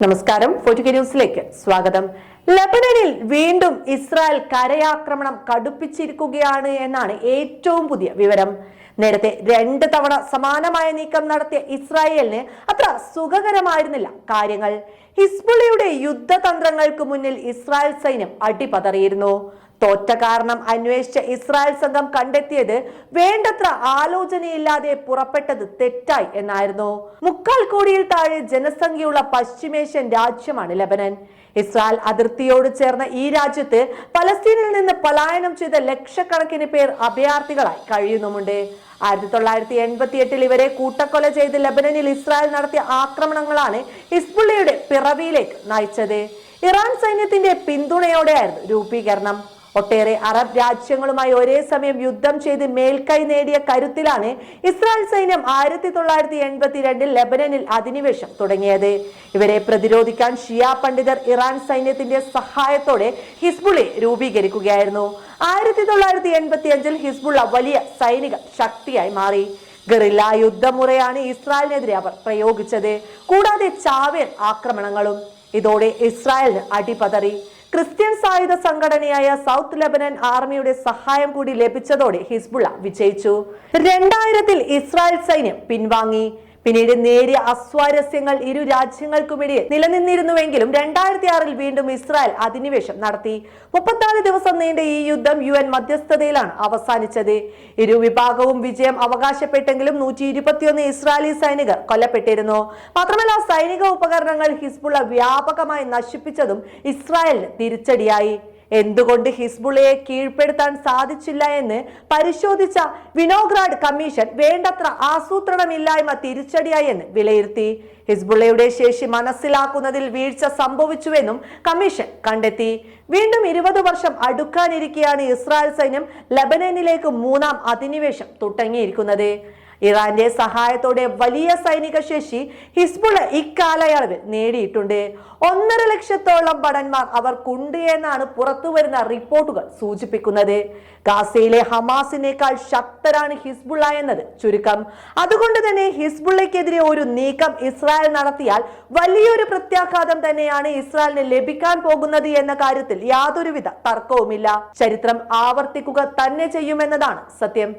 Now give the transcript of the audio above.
നമസ്കാരം. ഫോർട്ടുഗ ന്യൂസിലേക്ക് സ്വാഗതം. ലബനനിൽ വീണ്ടും ഇസ്രായേൽ കരയാക്രമണം കടുപ്പിച്ചിരിക്കുകയാണ് എന്നാണ് ഏറ്റവും പുതിയ വിവരം. നേരത്തെ രണ്ട് തവണ സമാനമായ നീക്കം നടത്തിയ ഇസ്രായേലിന് അത്ര സുഖകരമായിരുന്നില്ല കാര്യങ്ങൾ. ഹിസ്ബുളിയുടെ യുദ്ധതന്ത്രങ്ങൾക്ക് മുന്നിൽ ഇസ്രായേൽ സൈന്യം അടിപതറിയിരുന്നു. തോറ്റ കാരണം അന്വേഷിച്ച ഇസ്രായേൽ സംഘം കണ്ടെത്തിയത് വേണ്ടത്ര ആലോചനയില്ലാതെ പുറപ്പെട്ടത് തെറ്റായി എന്നായിരുന്നു. മുക്കാൽ കോടിയിൽ താഴെ ജനസംഖ്യയുള്ള പശ്ചിമേഷ്യൻ രാജ്യമാണ് ലബനൻ. ഇസ്രായേൽ അതിർത്തിയോട് ചേർന്ന ഈ രാജ്യത്ത് പലസ്തീനിൽ നിന്ന് പലായനം ചെയ്ത ലക്ഷക്കണക്കിന് പേർ അഭയാർത്ഥികളായി കഴിയുന്നുമുണ്ട്. ആയിരത്തി തൊള്ളായിരത്തി എൺപത്തി എട്ടിൽ ഇവരെ കൂട്ടക്കൊല ചെയ്ത് ലബനനിൽ ഇസ്രായേൽ നടത്തിയ ആക്രമണങ്ങളാണ് ഹിസ്ബുള്ളയുടെ പിറവിയിലേക്ക് നയിച്ചത്. ഇറാൻ സൈന്യത്തിന്റെ പിന്തുണയോടെയായിരുന്നു രൂപീകരണം. ഒട്ടേറെ അറബ് രാജ്യങ്ങളുമായി ഒരേ സമയം യുദ്ധം ചെയ്ത് മേൽക്കൈ നേടിയ കരുത്തിലാണ് ഇസ്രായേൽ സൈന്യം ആയിരത്തി തൊള്ളായിരത്തി എൺപത്തിരണ്ടിൽ ലെബനനിൽ അധിനിവേശം തുടങ്ങിയത്. ഇവരെ പ്രതിരോധിക്കാൻ ഷിയ പണ്ഡിതർ ഇറാൻ സൈന്യത്തിന്റെ സഹായത്തോടെ ഹിസ്ബുളെ രൂപീകരിക്കുകയായിരുന്നു. ആയിരത്തി തൊള്ളായിരത്തി എൺപത്തി അഞ്ചിൽ ഹിസ്ബുള്ള വലിയ സൈനിക ശക്തിയായി മാറി. ഗറില്ല യുദ്ധമുറയാണ് ഇസ്രായേലിനെതിരെ അവർ പ്രയോഗിച്ചത്. കൂടാതെ ചാവേർ ആക്രമണങ്ങളും. ഇതോടെ ഇസ്രായേലിന് അടിപതറി. ക്രിസ്ത്യൻ സായുധ സംഘടനയായ സൗത്ത് ലെബനൻ ആർമിയുടെ സഹായം കൂടി ലഭിച്ചതോടെ ഹിസ്ബുള്ള വിജയിച്ചു. രണ്ടായിരത്തിൽ ഇസ്രായേൽ സൈന്യം പിൻവാങ്ങി. പിന്നീട് നേരിയ അസ്വാരസ്യങ്ങൾ ഇരു രാജ്യങ്ങൾക്കുമിടയിൽ നിലനിന്നിരുന്നുവെങ്കിലും രണ്ടായിരത്തി ആറിൽ വീണ്ടും ഇസ്രായേൽ അധിനിവേശം നടത്തി. മുപ്പത്തിനാല് ദിവസം നീണ്ട ഈ യുദ്ധം യു എൻ മധ്യസ്ഥതയിലാണ് അവസാനിച്ചത്. ഇരു വിഭാഗവും വിജയം അവകാശപ്പെട്ടെങ്കിലും നൂറ്റി ഇരുപത്തിയൊന്ന് ഇസ്രായേലി സൈനികർ കൊല്ലപ്പെട്ടിരുന്നു. മാത്രമല്ല സൈനിക ഉപകരണങ്ങൾ ഹിസ്ബുള്ള വ്യാപകമായി നശിപ്പിച്ചതും ഇസ്രായേലിന് തിരിച്ചടിയായി. എന്തുകൊണ്ട് ഹിസ്ബുളയെ കീഴ്പ്പെടുത്താൻ സാധിച്ചില്ല എന്ന് പരിശോധിച്ച വിനോഗ്രാഡ് കമ്മീഷൻ വേണ്ടത്ര ആസൂത്രണമില്ലായ്മ തിരിച്ചടിയായി എന്ന് വിലയിരുത്തി. ഹിസ്ബുള്ളയുടെ ശേഷി മനസ്സിലാക്കുന്നതിൽ വീഴ്ച സംഭവിച്ചുവെന്നും കമ്മീഷൻ കണ്ടെത്തി. വീണ്ടും ഇരുപത് വർഷം അടുക്കാനിരിക്കെയാണ് ഇസ്രായേൽ സൈന്യം ലബനനിലേക്ക് മൂന്നാം അധിനിവേശം തുടങ്ങിയിരിക്കുന്നത്. ഇറാന്റെ സഹായത്തോടെ വലിയ സൈനിക ശേഷി ഹിസ്ബുള ഇക്കാലയളവിൽ നേടിയിട്ടുണ്ട്. ഒന്നര ലക്ഷത്തോളം ഭടന്മാർ അവർക്കുണ്ട് എന്നാണ് പുറത്തുവരുന്ന റിപ്പോർട്ടുകൾ സൂചിപ്പിക്കുന്നത്. ഗാസയിലെ ഹമാസിനേക്കാൾ ശക്തരാണ് ഹിസ്ബുള്ള എന്നത് ചുരുക്കം. അതുകൊണ്ട് തന്നെ ഹിസ്ബുള്ളയ്ക്കെതിരെ ഒരു നീക്കം ഇസ്രായേൽ നടത്തിയാൽ വലിയൊരു പ്രത്യാഘാതം തന്നെയാണ് ഇസ്രായേലിന് ലഭിക്കാൻ പോകുന്നത് എന്ന കാര്യത്തിൽ യാതൊരുവിധ തർക്കവുമില്ല. ചരിത്രം ആവർത്തിക്കുക തന്നെ ചെയ്യുമെന്നതാണ് സത്യം.